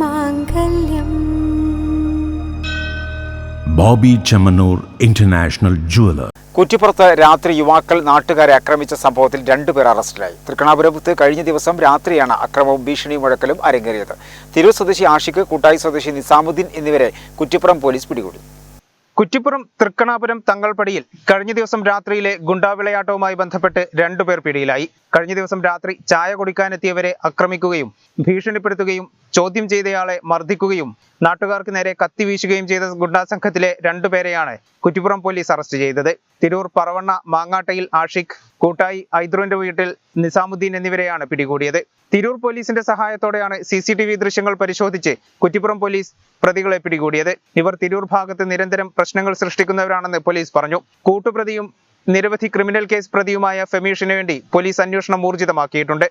മാംഗല്യം. Bobby Chemmanur international jeweller. കുറ്റിപ്പുറത്ത് രാത്രി യുവാക്കൾ നാട്ടുകാരെ ആക്രമിച്ച സംഭവത്തിൽ രണ്ടുപേർ അറസ്റ്റിലായി. തൃക്കണാപുരപുത്ത് കഴിഞ്ഞ ദിവസം രാത്രിയാണ് അക്രമവും ഭീഷണിയും മുഴക്കലും അരങ്ങേറിയത്. തിരൂർ സ്വദേശി ആഷിഖ് കൂട്ടായി സ്വദേശി നിസാമുദ്ദീൻ എന്നിവരെ കുറ്റിപ്പുറം പോലീസ് പിടികൂടി. കുറ്റിപ്പുറം തൃക്കണാപുരം തങ്ങൾപടിയിൽ കഴിഞ്ഞ ദിവസം രാത്രിയിലെ ഗുണ്ടാവിളയാട്ടവുമായി ബന്ധപ്പെട്ട് രണ്ടുപേർ പിടിയിലായി. കഴിഞ്ഞ ദിവസം രാത്രി ചായ കുടിക്കാനെത്തിയവരെ ആക്രമിക്കുകയും ഭീഷണിപ്പെടുത്തുകയും ചോദ്യം ചെയ്തയാളെ മർദ്ദിക്കുകയും നാട്ടുകാർക്ക് നേരെ കത്തി വീശുകയും ചെയ്ത ഗുണ്ടാ സംഘത്തിലെ രണ്ടുപേരെയാണ് കുറ്റിപ്പുറം പോലീസ് അറസ്റ്റ് ചെയ്തത്. തിരൂർ പറവണ്ണ മാങ്ങാട്ടയിൽ ആഷിഖ് കൂട്ടായി ഐദ്രുവിന്റെ വീട്ടിൽ നിസാമുദ്ദീൻ എന്നിവരെയാണ് പിടികൂടിയത്. തിരൂർ പോലീസിന്റെ സഹായത്തോടെയാണ് സി സി ടി വി ദൃശ്യങ്ങൾ പരിശോധിച്ച് കുറ്റിപ്പുറം പോലീസ് പ്രതികളെ പിടികൂടിയത്. ഇവർ തിരൂർ ഭാഗത്ത് നിരന്തരം പ്രശ്നങ്ങൾ സൃഷ്ടിക്കുന്നവരാണെന്ന് പോലീസ് പറഞ്ഞു. കൂട്ടുപ്രതിയും നിരവധി ക്രിമിനൽ കേസ് പ്രതിയുമായ ഫെമീഷിനു വേണ്ടി പോലീസ് അന്വേഷണം ഊർജിതമാക്കിയിട്ടുണ്ട്.